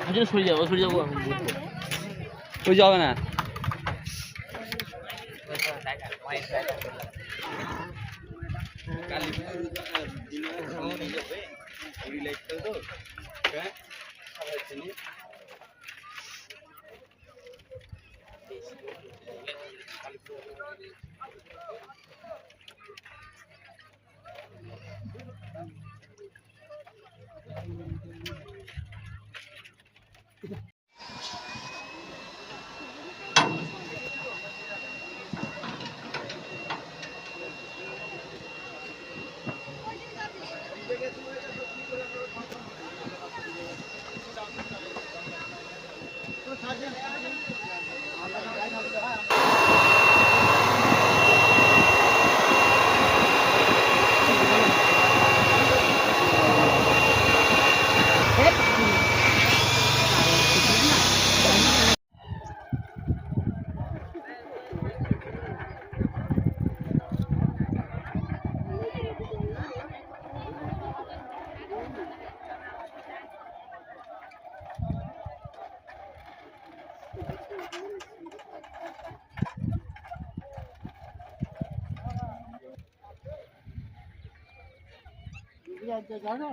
আমি সরে যাবো সরে যাবো ওই যাবে না জানো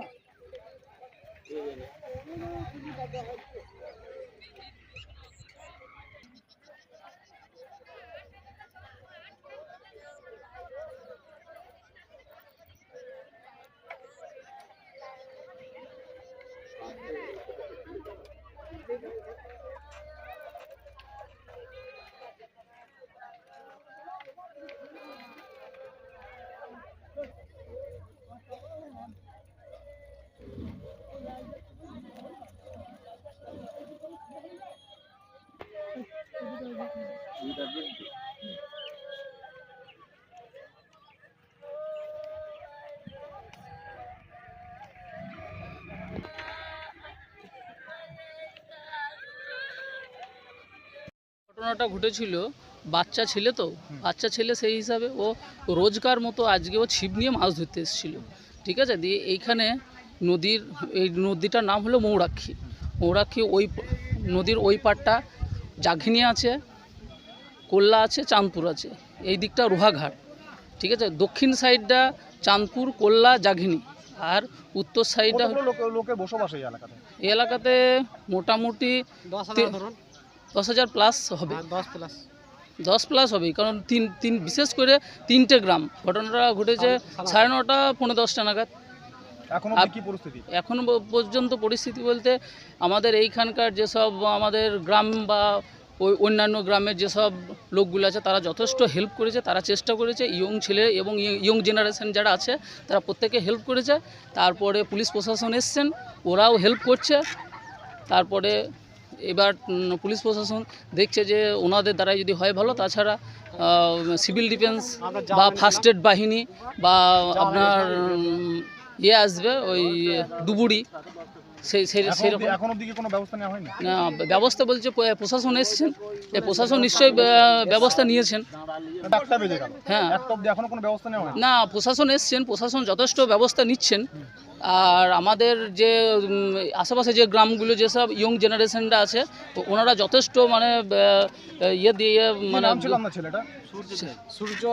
ঘটনাটা ঘটেছিল বাচ্চা ছেলে তো বাচ্চা ছেলে সেই হিসাবে ও রোজকার মতো আজকে ও ছিপ নিয়ে মাছ ধরতে এসেছিল। ঠিক আছে? দিয়ে এইখানে নদীর এই নদীটার নাম হলো মৌরাক্ষী। মৌরাক্ষী ওই নদীর ওই পাড়টা জাঘিনি আছে কোল্লা আছে চাঁদপুর আছে। এই দিকটা রোহাঘাট। ঠিক আছে? দক্ষিণ সাইডটা চাঁদপুর কোল্লা জাঘিনি। আর উত্তর সাইডটা লোক বসবাস এই এলাকাতে? এই এলাকাতে মোটামুটি দশ হাজার প্লাস হবে। দশ প্লাস দশ প্লাস হবে কারণ তিন তিন বিশেষ করে তিনটে গ্রাম। ঘটনাটা ঘটেছে সাড়ে নটা পনেরো দশটা নাগাদ। এখনও পর্যন্ত পরিস্থিতি বলতে আমাদের এইখানকার যেসব আমাদের গ্রাম বা ওই অন্যান্য গ্রামের যেসব লোকগুলো আছে তারা যথেষ্ট হেল্প করেছে তারা চেষ্টা করেছে। ইয়ং ছেলে এবং ইয়ং জেনারেশন যারা আছে তারা প্রত্যেকে হেল্প করেছে। তারপরে পুলিশ প্রশাসন এসছেন ওরাও হেল্প করছে। তারপরে এবার পুলিশ প্রশাসন দেখছে যে ওনাদের দ্বারাই যদি হয় ভালো তাছাড়া সিভিল ডিফেন্স বা ফার্স্ট এড বাহিনী বা আপনার ইয়ে আসবে ওই ডুবুরি সেই সেই এখনও অবধি- কোনো ব্যবস্থা নেওয়া হয়নি? না, ব্যবস্থা বলছে প্রশাসন এসছেন। প্রশাসন নিশ্চয়ই ব্যবস্থা নিয়েছেন। হ্যাঁ। এখনও কোনো ব্যবস্থা নেওয়া না প্রশাসন এসছেন প্রশাসন যথেষ্ট ব্যবস্থা নিচ্ছেন। আর আমাদের যে আশেপাশে যে গ্রামগুলো যেসব ইয়ং জেনারেশনরা আছে ওনারা যথেষ্ট মানে ইয়ে দিয়ে মানে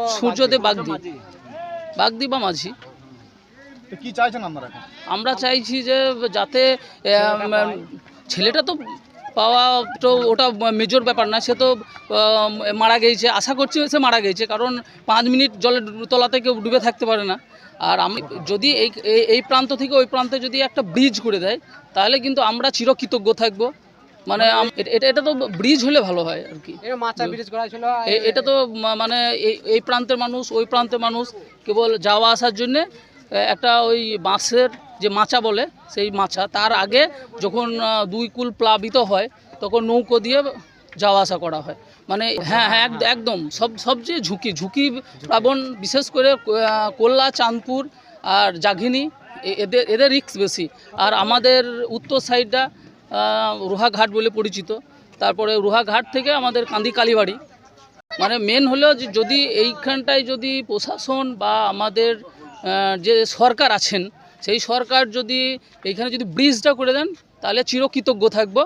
সূর্যদেব বাগদি। বাগদি বা মাঝি। তো কি চাইছেন আপনারা আমরা চাইছি যে যাতে ছেলেটা তো পাওয়া তো ওটা মেজর ব্যাপার না সে তো মারা গিয়েছে আশা করছি সে মারা গিয়েছে কারণ পাঁচ মিনিট জলের তলাতে কেউ ডুবে থাকতে পারে না। আর আমি যদি এই এই- এই প্রান্ত থেকে ওই প্রান্তে যদি একটা ব্রিজ করে দেয় তাহলে কিন্তু আমরা চিরকৃতজ্ঞ থাকব। মানে এটা- এটা তো ব্রিজ হলে ভালো হয় আর কি। এটা মাচা ব্রিজ করা ছিল এ- এটা তো মানে এই এই প্রান্তের মানুষ ওই প্রান্তের মানুষ কেবল যাওয়া আসার জন্যে একটা ওই বাঁশের যে মাচা বলে, সেই মাচা, তার আগে যখন দুই কুল প্লাবিত হয়, তখন নৌকো দিয়ে যাওয়া আসা করা হয়। মানে হ্যাঁ হ্যাঁ এক- একদম, সব সবচেয়ে ঝুঁকি ঝুঁকি প্লাবন, বিশেষ করে কোল্লা, চাঁদপুর আর জাঘিনি এদের এদের রিক্স বেশি। আর আমাদের উত্তর সাইডটা রুহাঘাট বলে পরিচিত। তারপরে রুহাঘাট থেকে আমাদের কান্দি কালীবাড়ি। মানে মেন হলো যদি এইখানটায় যদি প্রশাসন বা আমাদের যে সরকার আছেন সেই সরকার যদি এইখানে যদি ব্রিজটা করে দেন তাহলে চিরকৃতজ্ঞ থাকব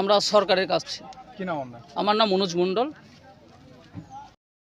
আমরা সরকারের কাছে। কি নাম আমার নাম মনোজ মণ্ডল।